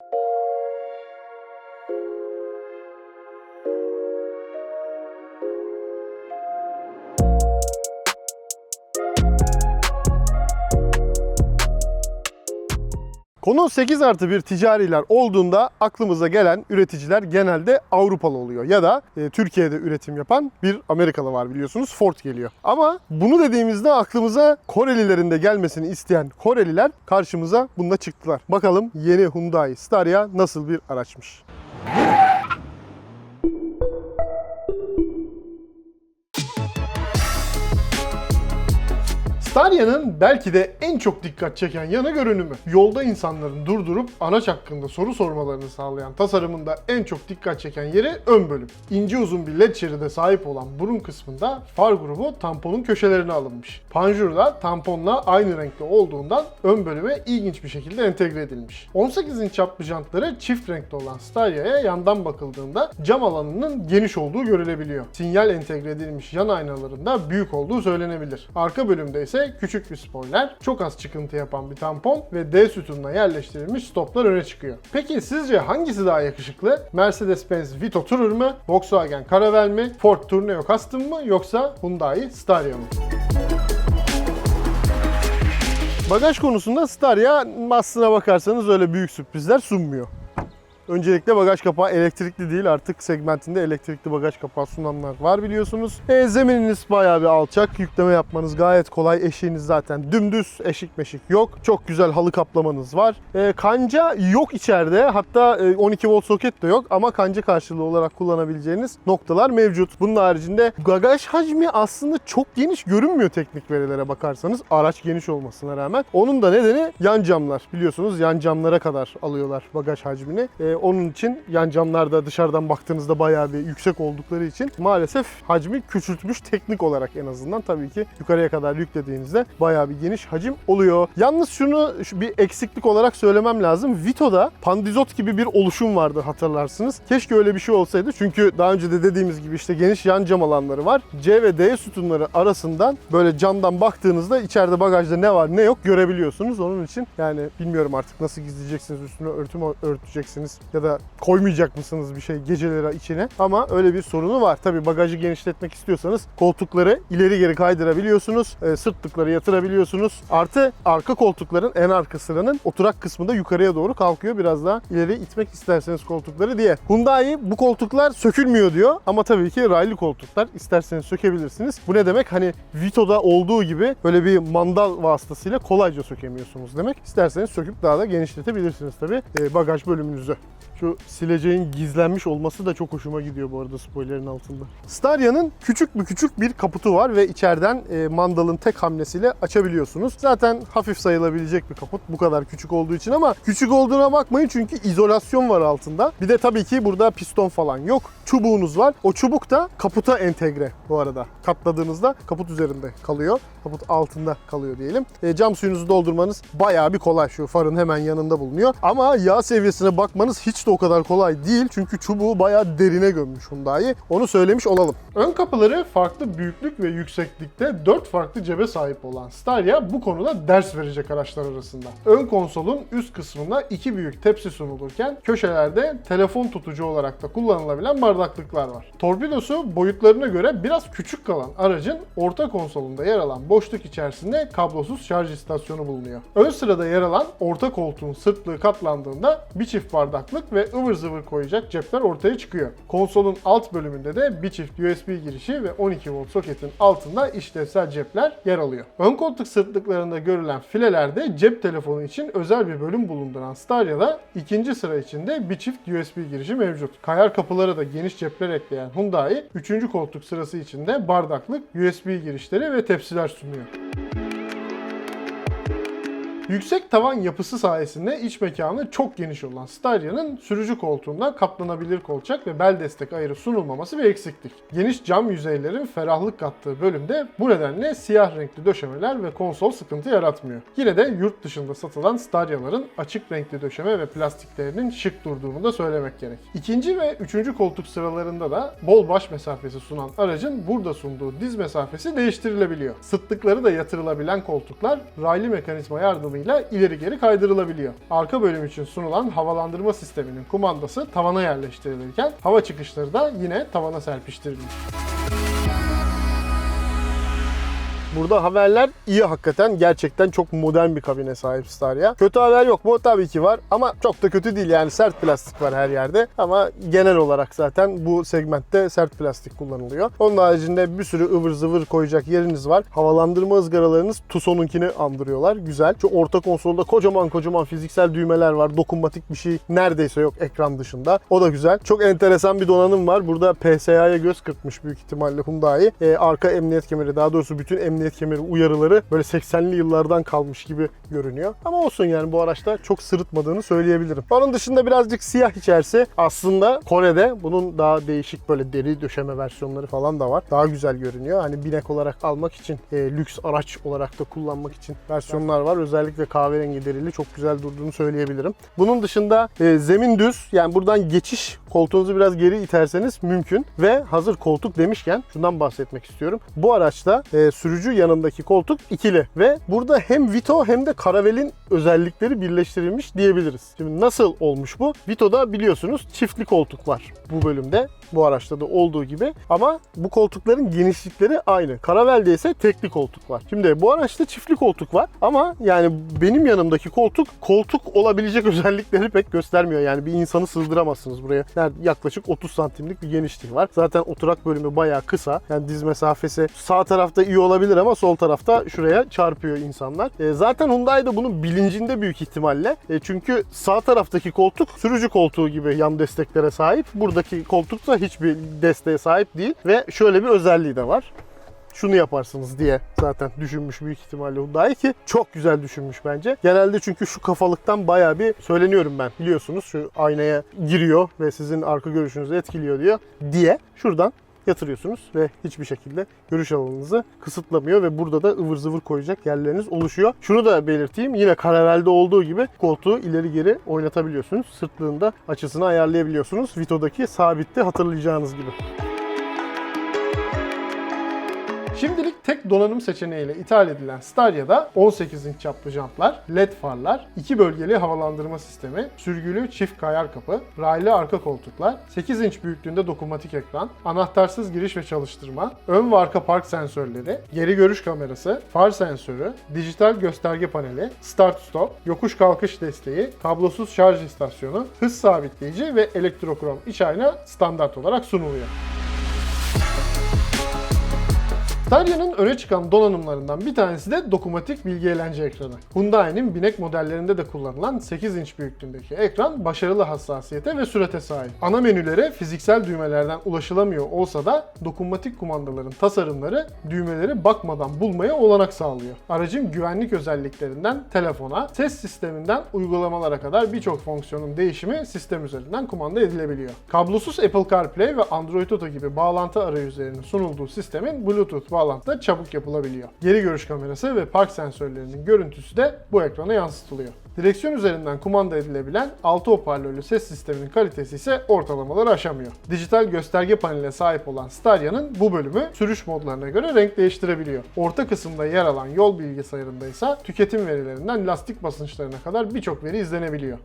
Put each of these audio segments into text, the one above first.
you Konu 8 artı 1 ticariler olduğunda aklımıza gelen üreticiler genelde Avrupalı oluyor. Ya da e, Türkiye'de üretim yapan bir Amerikalı var biliyorsunuz Ford geliyor. Ama bunu dediğimizde aklımıza Korelilerin de gelmesini isteyen Koreliler karşımıza bunda çıktılar. Bakalım yeni Hyundai Staria nasıl bir araçmış. Staria'nın belki de en çok dikkat çeken yanı görünümü. Yolda insanların durdurup araç hakkında soru sormalarını sağlayan tasarımında en çok dikkat çeken yeri ön bölüm. İnce uzun bir led şeride sahip olan burun kısmında far grubu tamponun köşelerine alınmış. Panjur da tamponla aynı renkte olduğundan ön bölüme ilginç bir şekilde entegre edilmiş. 18 inç çaplı jantları çift renkte olan Staria'ya yandan bakıldığında cam alanının geniş olduğu görülebiliyor. Sinyal entegre edilmiş yan aynalarında büyük olduğu söylenebilir. Arka bölümde ise küçük bir spoiler, çok az çıkıntı yapan bir tampon ve D sütununa yerleştirilmiş stoplar öne çıkıyor. Peki sizce hangisi daha yakışıklı? Mercedes-Benz Vito Tourer mı? Volkswagen Caravelle mi? Ford Tourneo Custom mı? Yoksa Hyundai Staria mı? Bagaj konusunda Staria aslına bakarsanız öyle büyük sürprizler sunmuyor. Öncelikle bagaj kapağı elektrikli değil artık segmentinde elektrikli bagaj kapağı sunanlar var biliyorsunuz. E, zemininiz bayağı bir alçak. Yükleme yapmanız gayet kolay. Eşiğiniz zaten dümdüz. Eşik meşik yok. Çok güzel halı kaplamanız var. E, kanca yok içeride. Hatta e, 12 volt soket de yok ama kanca karşılığı olarak kullanabileceğiniz noktalar mevcut. Bunun haricinde bagaj hacmi aslında çok geniş görünmüyor teknik verilere bakarsanız. Araç geniş olmasına rağmen. Onun da nedeni yan camlar. Biliyorsunuz yan camlara kadar alıyorlar bagaj hacmini. E, onun için yan camlarda dışarıdan baktığınızda bayağı bir yüksek oldukları için maalesef hacmi küçültmüş teknik olarak en azından tabii ki yukarıya kadar yüklediğinizde bayağı bir geniş hacim oluyor. Yalnız şunu şu bir eksiklik olarak söylemem lazım. Vito'da pandizot gibi bir oluşum vardı hatırlarsınız. Keşke öyle bir şey olsaydı. Çünkü daha önce de dediğimiz gibi işte geniş yan cam alanları var. C ve D sütunları arasından böyle camdan baktığınızda içeride bagajda ne var ne yok görebiliyorsunuz. Onun için yani bilmiyorum artık nasıl gizleyeceksiniz üstüne örtü mü örteceksiniz ya da koymayacak mısınız bir şey geceleri içine. Ama öyle bir sorunu var. Tabii bagajı genişletmek istiyorsanız koltukları ileri geri kaydırabiliyorsunuz. E, sırtlıkları yatırabiliyorsunuz. Artı arka koltukların en arka sıranın oturak kısmı da yukarıya doğru kalkıyor. Biraz daha ileri itmek isterseniz koltukları diye. Hyundai bu koltuklar sökülmüyor diyor. Ama tabii ki raylı koltuklar isterseniz sökebilirsiniz. Bu ne demek? Hani Vito'da olduğu gibi böyle bir mandal vasıtasıyla kolayca sökemiyorsunuz demek. İsterseniz söküp daha da genişletebilirsiniz tabii e, bagaj bölümünüzü. Şu sileceğin gizlenmiş olması da çok hoşuma gidiyor bu arada spoilerin altında. Staria'nın küçük bir küçük bir kaputu var ve içeriden e, mandalın tek hamlesiyle açabiliyorsunuz. Zaten hafif sayılabilecek bir kaput bu kadar küçük olduğu için ama küçük olduğuna bakmayın çünkü izolasyon var altında. Bir de tabii ki burada piston falan yok. Çubuğunuz var. O çubuk da kaputa entegre bu arada. Katladığınızda kaput üzerinde kalıyor. Kaput altında kalıyor diyelim. E, cam suyunuzu doldurmanız bayağı bir kolay. Şu farın hemen yanında bulunuyor. Ama yağ seviyesine bakmanız hiç de o kadar kolay değil. Çünkü çubuğu bayağı derine gömmüş Hyundai. Onu söylemiş olalım. Ön kapıları farklı büyüklük ve yükseklikte 4 farklı cebe sahip olan Staria bu konuda ders verecek araçlar arasında. Ön konsolun üst kısmında iki büyük tepsi sunulurken köşelerde telefon tutucu olarak da kullanılabilen bardaklıklar var. Torpidosu boyutlarına göre biraz küçük kalan aracın orta konsolunda yer alan boşluk içerisinde kablosuz şarj istasyonu bulunuyor. Ön sırada yer alan orta koltuğun sırtlığı katlandığında bir çift bardaklık ve ıvır zıvır koyacak cepler ortaya çıkıyor. Konsolun alt bölümünde de bir çift USB girişi ve 12 volt soketin altında işlevsel cepler yer alıyor. Ön koltuk sırtlıklarında görülen filelerde cep telefonu için özel bir bölüm bulunduran Staria'da ikinci sıra içinde bir çift USB girişi mevcut. Kayar kapılara da geniş cepler ekleyen Hyundai, üçüncü koltuk sırası içinde bardaklık, USB girişleri ve tepsiler sunuyor. Yüksek tavan yapısı sayesinde iç mekanı çok geniş olan Staria'nın sürücü koltuğunda katlanabilir kolçak ve bel destek ayarı sunulmaması bir eksiklik. Geniş cam yüzeylerin ferahlık kattığı bölümde bu nedenle siyah renkli döşemeler ve konsol sıkıntı yaratmıyor. Yine de yurt dışında satılan Staria'ların açık renkli döşeme ve plastiklerinin şık durduğunu da söylemek gerek. İkinci ve üçüncü koltuk sıralarında da bol baş mesafesi sunan aracın burada sunduğu diz mesafesi değiştirilebiliyor. Sıtlıkları da yatırılabilen koltuklar raylı mekanizma yardımıyla yardımıyla ileri geri kaydırılabiliyor. Arka bölüm için sunulan havalandırma sisteminin kumandası tavana yerleştirilirken hava çıkışları da yine tavana serpiştirilmiş. Burada haberler iyi hakikaten. Gerçekten çok modern bir kabine sahip Staria. Kötü haber yok mu? Tabii ki var ama çok da kötü değil. Yani sert plastik var her yerde. Ama genel olarak zaten bu segmentte sert plastik kullanılıyor. Onun haricinde bir sürü ıvır zıvır koyacak yeriniz var. Havalandırma ızgaralarınız Tucson'unkini andırıyorlar. Güzel. Şu orta konsolda kocaman kocaman fiziksel düğmeler var. Dokunmatik bir şey neredeyse yok ekran dışında. O da güzel. Çok enteresan bir donanım var. Burada PSA'ya göz kırpmış büyük ihtimalle Hyundai. Ee, arka emniyet kemeri daha doğrusu bütün emniyet kemeri uyarıları böyle 80'li yıllardan kalmış gibi görünüyor. Ama olsun yani bu araçta çok sırıtmadığını söyleyebilirim. Onun dışında birazcık siyah içerisi. Aslında Kore'de bunun daha değişik böyle deri döşeme versiyonları falan da var. Daha güzel görünüyor. Hani binek olarak almak için, e, lüks araç olarak da kullanmak için versiyonlar var. Özellikle kahverengi derili çok güzel durduğunu söyleyebilirim. Bunun dışında e, zemin düz. Yani buradan geçiş koltuğunuzu biraz geri iterseniz mümkün. Ve hazır koltuk demişken şundan bahsetmek istiyorum. Bu araçta e, sürücü yanındaki koltuk ikili ve burada hem Vito hem de Caravell'in özellikleri birleştirilmiş diyebiliriz. Şimdi nasıl olmuş bu? Vito'da biliyorsunuz çiftli koltuk var bu bölümde. Bu araçta da olduğu gibi. Ama bu koltukların genişlikleri aynı. Caravell'de ise tekli koltuk var. Şimdi bu araçta çiftli koltuk var ama yani benim yanımdaki koltuk koltuk olabilecek özellikleri pek göstermiyor. Yani bir insanı sığdıramazsınız buraya. Yani yaklaşık 30 santimlik bir genişliği var. Zaten oturak bölümü bayağı kısa. Yani diz mesafesi sağ tarafta iyi olabilir ama sol tarafta şuraya çarpıyor insanlar. E, zaten Hyundai de bunun bilincinde büyük ihtimalle. E, çünkü sağ taraftaki koltuk sürücü koltuğu gibi yan desteklere sahip. Buradaki koltuk da hiçbir desteğe sahip değil ve şöyle bir özelliği de var şunu yaparsınız diye zaten düşünmüş büyük ihtimalle Hyundai ki çok güzel düşünmüş bence. Genelde çünkü şu kafalıktan bayağı bir söyleniyorum ben biliyorsunuz şu aynaya giriyor ve sizin arka görüşünüzü etkiliyor diyor diye şuradan yatırıyorsunuz ve hiçbir şekilde görüş alanınızı kısıtlamıyor ve burada da ıvır zıvır koyacak yerleriniz oluşuyor. Şunu da belirteyim yine Caravell'de olduğu gibi koltuğu ileri geri oynatabiliyorsunuz. Sırtlığında açısını ayarlayabiliyorsunuz. Vito'daki sabitte hatırlayacağınız gibi. Şimdilik tek donanım seçeneğiyle ithal edilen Staria'da 18 inç çaplı jantlar, led farlar, iki bölgeli havalandırma sistemi, sürgülü çift kayar kapı, raylı arka koltuklar, 8 inç büyüklüğünde dokunmatik ekran, anahtarsız giriş ve çalıştırma, ön ve arka park sensörleri, geri görüş kamerası, far sensörü, dijital gösterge paneli, start stop, yokuş kalkış desteği, kablosuz şarj istasyonu, hız sabitleyici ve elektrokrom iç ayna standart olarak sunuluyor. Staria'nın öne çıkan donanımlarından bir tanesi de dokunmatik bilgi eğlence ekranı. Hyundai'nin binek modellerinde de kullanılan 8 inç büyüklüğündeki ekran başarılı hassasiyete ve sürete sahip. Ana menülere fiziksel düğmelerden ulaşılamıyor olsa da dokunmatik kumandaların tasarımları düğmeleri bakmadan bulmaya olanak sağlıyor. Aracın güvenlik özelliklerinden telefona, ses sisteminden uygulamalara kadar birçok fonksiyonun değişimi sistem üzerinden kumanda edilebiliyor. Kablosuz Apple CarPlay ve Android Auto gibi bağlantı arayüzlerinin sunulduğu sistemin Bluetooth bağlantıda çabuk yapılabiliyor. Geri görüş kamerası ve park sensörlerinin görüntüsü de bu ekrana yansıtılıyor. Direksiyon üzerinden kumanda edilebilen 6 hoparlörlü ses sisteminin kalitesi ise ortalamaları aşamıyor. Dijital gösterge paneline sahip olan Staria'nın bu bölümü sürüş modlarına göre renk değiştirebiliyor. Orta kısımda yer alan yol bilgisayarında ise tüketim verilerinden lastik basınçlarına kadar birçok veri izlenebiliyor.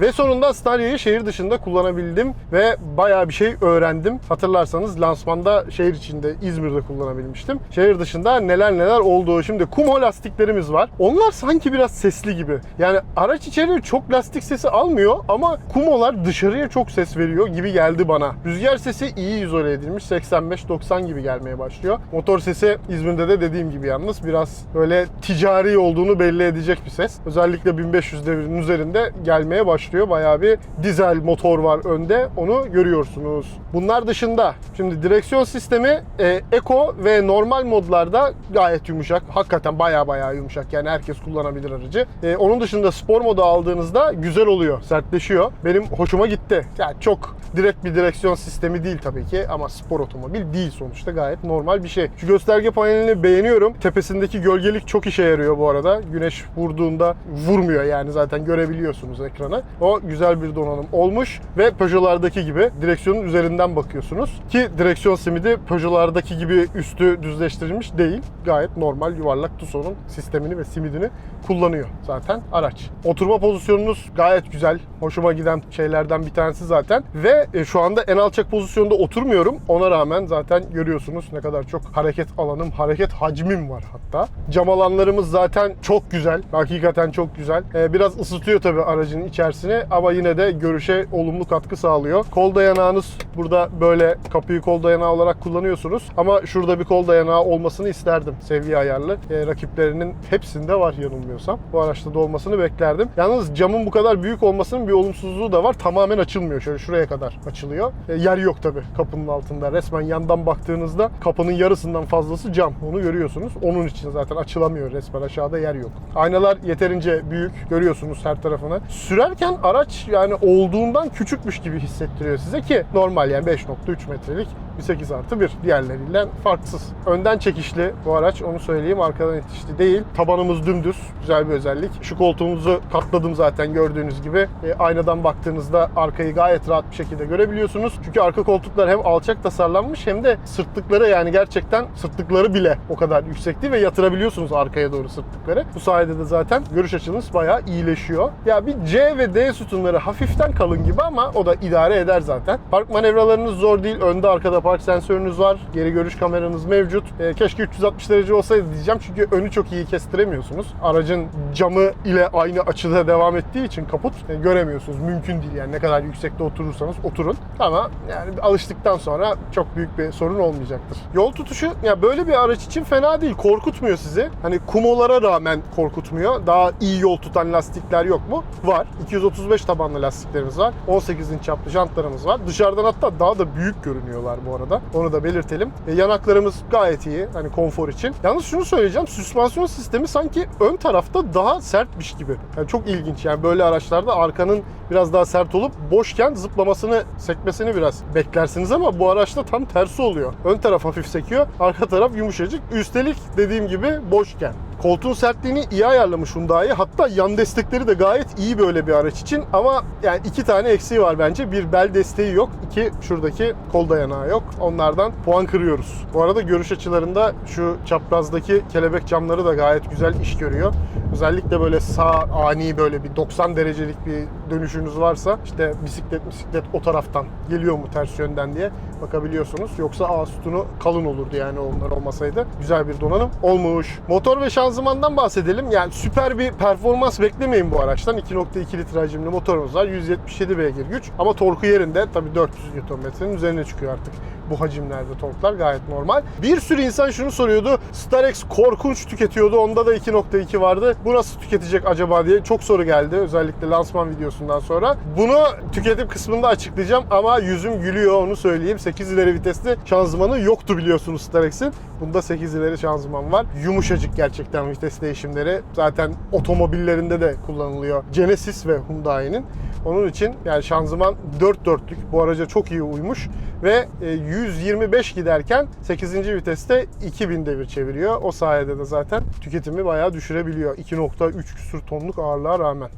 Ve sonunda Staria'yı şehir dışında kullanabildim ve bayağı bir şey öğrendim. Hatırlarsanız lansmanda şehir içinde İzmir'de kullanabilmiştim. Şehir dışında neler neler olduğu. Şimdi Kumo lastiklerimiz var. Onlar sanki biraz sesli gibi. Yani araç içeri çok lastik sesi almıyor ama Kumo'lar dışarıya çok ses veriyor gibi geldi bana. Rüzgar sesi iyi izole edilmiş. 85-90 gibi gelmeye başlıyor. Motor sesi İzmir'de de dediğim gibi yalnız biraz böyle ticari olduğunu belli edecek bir ses. Özellikle 1500 devirinin üzerinde gelmeye başlıyor. Bayağı bir dizel motor var önde. Onu görüyorsunuz. Bunlar dışında şimdi direksiyon sistemi e, Eco ve normal modlarda gayet yumuşak. Hakikaten bayağı bayağı yumuşak. Yani herkes kullanabilir aracı. E, onun dışında spor modu aldığınızda güzel oluyor. Sertleşiyor. Benim hoşuma gitti. Yani çok direkt bir direksiyon sistemi değil tabii ki ama spor otomobil değil sonuçta gayet normal bir şey. Şu gösterge panelini beğeniyorum. Tepesindeki gölgelik çok işe yarıyor bu arada. Güneş vurduğunda vurmuyor yani zaten görebiliyorsunuz ekranı. O güzel bir donanım olmuş ve Peugeot'lardaki gibi direksiyonun üzerinden bakıyorsunuz. Ki direksiyon simidi Peugeot'lardaki gibi üstü düzleştirilmiş değil. Gayet normal yuvarlak Tucson'un sistemini ve simidini kullanıyor zaten araç. Oturma pozisyonunuz gayet güzel. Hoşuma giden şeylerden bir tanesi zaten. Ve e, şu anda en alçak pozisyonda oturmuyorum. Ona rağmen zaten görüyorsunuz ne kadar çok hareket alanım, hareket hacmim var hatta. Cam alanlarımız zaten çok güzel. Hakikaten çok güzel. E, biraz ısıtıyor tabii aracın içerisini ama yine de görüşe olumlu katkı sağlıyor. Kol dayanağınız burada böyle kapıyı kol dayanağı olarak kullanıyorsunuz. Ama şurada bir kol dayanağı olmasını isterdim seviye ayarlı. E, rakiplerinin hepsinde var yanılmıyorsam. Bu araçta da olmasını beklerdim. Yalnız camın bu kadar büyük olmasının bir olumsuzluğu da var. Tamamen açılmıyor. Şöyle şuraya kadar açılıyor. E, yer yok tabii kapının altında. Resmen yandan baktığınızda kapının yarısından fazlası cam. Onu görüyorsunuz. Onun için zaten açılamıyor resmen. Aşağıda yer yok. Aynalar yeterince büyük. Görüyorsunuz her tarafını. Sürerken araç yani olduğundan küçükmüş gibi hissettiriyor size ki normal yani 5.3 metrelik bir 8 artı 1 diğerleriyle farksız. Önden çekişli bu araç onu söyleyeyim arkadan itişli değil. Tabanımız dümdüz güzel bir özellik. Şu koltuğumuzu katladım zaten gördüğünüz gibi. E, aynadan baktığınızda arkayı gayet rahat bir şekilde görebiliyorsunuz. Çünkü arka koltuklar hem alçak tasarlanmış hem de sırtlıkları yani gerçekten sırtlıkları bile o kadar yüksekti ve yatırabiliyorsunuz arkaya doğru sırtlıkları. Bu sayede de zaten görüş açınız bayağı iyileşiyor. Ya bir C ve D sütunları hafiften kalın gibi ama o da idare eder zaten. Park manevralarınız zor değil. Önde arkada park sensörünüz var. Geri görüş kameranız mevcut. E, keşke 360 derece olsaydı diyeceğim çünkü önü çok iyi kestiremiyorsunuz. Aracın camı ile aynı açıda devam ettiği için kaput e, göremiyorsunuz. Mümkün değil yani ne kadar yüksekte oturursanız oturun. Ama yani alıştıktan sonra çok büyük bir sorun olmayacaktır. Yol tutuşu ya böyle bir araç için fena değil. Korkutmuyor sizi. Hani kumolara rağmen korkutmuyor. Daha iyi yol tutan lastikler yok mu? Var. 235 tabanlı lastiklerimiz var. 18 inç çaplı jantlarımız var. Dışarıdan hatta daha da büyük görünüyorlar bu arada. Onu da belirtelim. E, yanaklarımız gayet iyi. Hani konfor için. Yalnız şunu söyleyeceğim. Süspansiyon sistemi sanki ön tarafta daha sertmiş gibi. Yani çok ilginç. Yani böyle araçlarda arkanın biraz daha sert olup boşken zıplamasını, sekmesini biraz beklersiniz ama bu araçta tam tersi oluyor. Ön taraf hafif sekiyor, arka taraf yumuşacık. Üstelik dediğim gibi boşken. Koltuğun sertliğini iyi ayarlamış Hyundai. Hatta yan destekleri de gayet iyi böyle bir araç için. Ama yani iki tane eksiği var bence. Bir bel desteği yok. iki şuradaki kol dayanağı yok. Onlardan puan kırıyoruz. Bu arada görüş açılarında şu çaprazdaki kelebek camları da gayet güzel iş görüyor. Özellikle böyle sağ ani böyle bir 90 derecelik bir dönüşünüz varsa işte bisiklet bisiklet o taraftan geliyor mu ters yönden diye bakabiliyorsunuz. Yoksa A sütunu kalın olurdu yani onlar olmasaydı. Güzel bir donanım olmuş. Motor ve şanzımandan bahsedelim. Yani süper bir performans beklemeyin bu araçtan. 2.2 litre hacimli motorumuz var. 177 beygir güç. Ama torku yerinde tabii 400 Nm'nin üzerine çıkıyor artık bu hacimlerde torklar gayet normal. Bir sürü insan şunu soruyordu. Starex korkunç tüketiyordu. Onda da 2.2 vardı. Bu nasıl tüketecek acaba diye çok soru geldi. Özellikle lansman videosundan sonra. Bunu tüketim kısmında açıklayacağım ama yüzüm gülüyor onu söyleyeyim. 8 ileri vitesli şanzımanı yoktu biliyorsunuz Starex'in. Bunda 8 ileri şanzıman var. Yumuşacık gerçekten vites değişimleri. Zaten otomobillerinde de kullanılıyor. Genesis ve Hyundai'nin. Onun için yani şanzıman 4 dörtlük bu araca çok iyi uymuş ve e, 125 giderken 8. viteste 2000 devir çeviriyor. O sayede de zaten tüketimi bayağı düşürebiliyor. 2.3 küsür tonluk ağırlığa rağmen.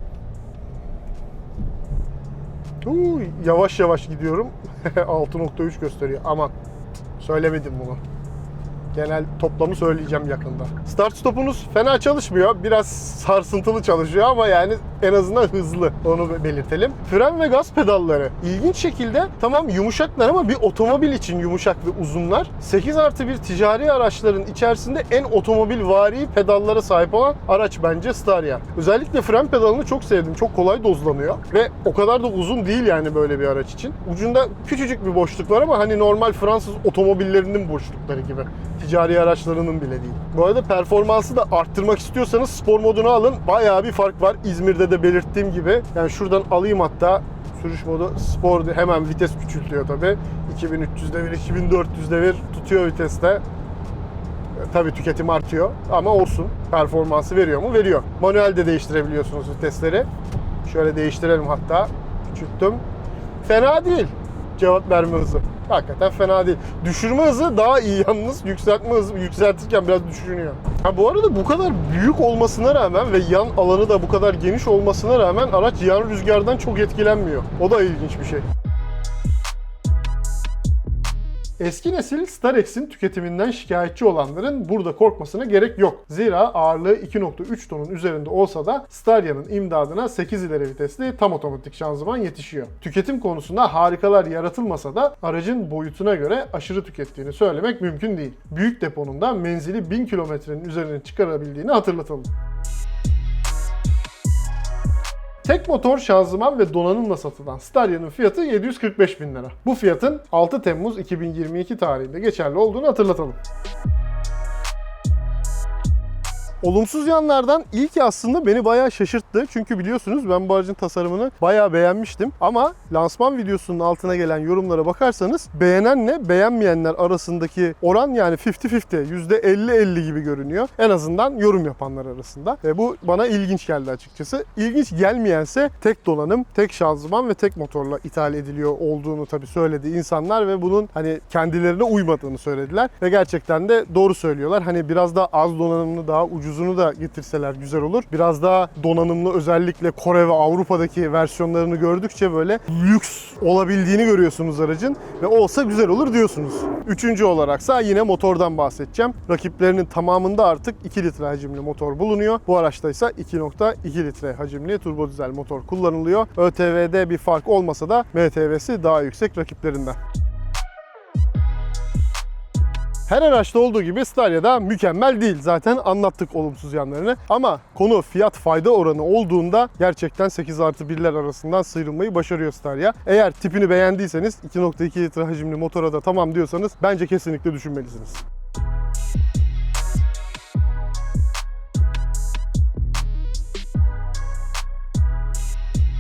Uuu, yavaş yavaş gidiyorum. 6.3 gösteriyor. Aman söylemedim bunu. Genel toplamı söyleyeceğim yakında. Start stopunuz fena çalışmıyor. Biraz sarsıntılı çalışıyor ama yani en azından hızlı. Onu belirtelim. Fren ve gaz pedalları. ilginç şekilde tamam yumuşaklar ama bir otomobil için yumuşak ve uzunlar. 8 artı bir ticari araçların içerisinde en otomobil vari pedallara sahip olan araç bence Staria. Özellikle fren pedalını çok sevdim. Çok kolay dozlanıyor. Ve o kadar da uzun değil yani böyle bir araç için. Ucunda küçücük bir boşluk var ama hani normal Fransız otomobillerinin boşlukları gibi ticari araçlarının bile değil. Bu arada performansı da arttırmak istiyorsanız spor modunu alın. Bayağı bir fark var. İzmir'de de belirttiğim gibi. Yani şuradan alayım hatta sürüş modu spor hemen vites küçültüyor tabi. 2300 devir, 2400 devir tutuyor viteste. Tabi tüketim artıyor ama olsun. Performansı veriyor mu? Veriyor. Manuelde değiştirebiliyorsunuz vitesleri. Şöyle değiştirelim hatta. Küçülttüm. Fena değil. Cevap verme hızı. Hakikaten fena değil. Düşürme hızı daha iyi yalnız. Yükseltme hızı yükseltirken biraz düşürünüyor. Ha bu arada bu kadar büyük olmasına rağmen ve yan alanı da bu kadar geniş olmasına rağmen araç yan rüzgardan çok etkilenmiyor. O da ilginç bir şey. Eski nesil Starex'in tüketiminden şikayetçi olanların burada korkmasına gerek yok. Zira ağırlığı 2.3 tonun üzerinde olsa da Staria'nın imdadına 8 ileri vitesli tam otomatik şanzıman yetişiyor. Tüketim konusunda harikalar yaratılmasa da aracın boyutuna göre aşırı tükettiğini söylemek mümkün değil. Büyük deponun menzili 1000 kilometrenin üzerine çıkarabildiğini hatırlatalım. Tek motor şanzıman ve donanımla satılan Staria'nın fiyatı 745 bin lira. Bu fiyatın 6 Temmuz 2022 tarihinde geçerli olduğunu hatırlatalım. Olumsuz yanlardan ilki aslında beni bayağı şaşırttı. Çünkü biliyorsunuz ben bu aracın tasarımını bayağı beğenmiştim. Ama lansman videosunun altına gelen yorumlara bakarsanız beğenenle beğenmeyenler arasındaki oran yani 50-50, %50-50 gibi görünüyor. En azından yorum yapanlar arasında. Ve bu bana ilginç geldi açıkçası. İlginç gelmeyense tek donanım, tek şanzıman ve tek motorla ithal ediliyor olduğunu tabii söyledi insanlar ve bunun hani kendilerine uymadığını söylediler. Ve gerçekten de doğru söylüyorlar. Hani biraz daha az donanımlı, daha ucuzunu da getirseler güzel olur. Biraz daha donanımlı özellikle Kore ve Avrupa'daki versiyonlarını gördükçe böyle lüks olabildiğini görüyorsunuz aracın ve olsa güzel olur diyorsunuz. Üçüncü olaraksa yine motordan bahsedeceğim. Rakiplerinin tamamında artık 2 litre hacimli motor bulunuyor. Bu araçta ise 2.2 litre hacimli turbo dizel motor kullanılıyor. ÖTV'de bir fark olmasa da MTV'si daha yüksek rakiplerinden. Her araçta olduğu gibi Staria'da mükemmel değil. Zaten anlattık olumsuz yanlarını. Ama konu fiyat fayda oranı olduğunda gerçekten 8 artı 1'ler arasından sıyrılmayı başarıyor Staria. Eğer tipini beğendiyseniz 2.2 litre hacimli motora da tamam diyorsanız bence kesinlikle düşünmelisiniz.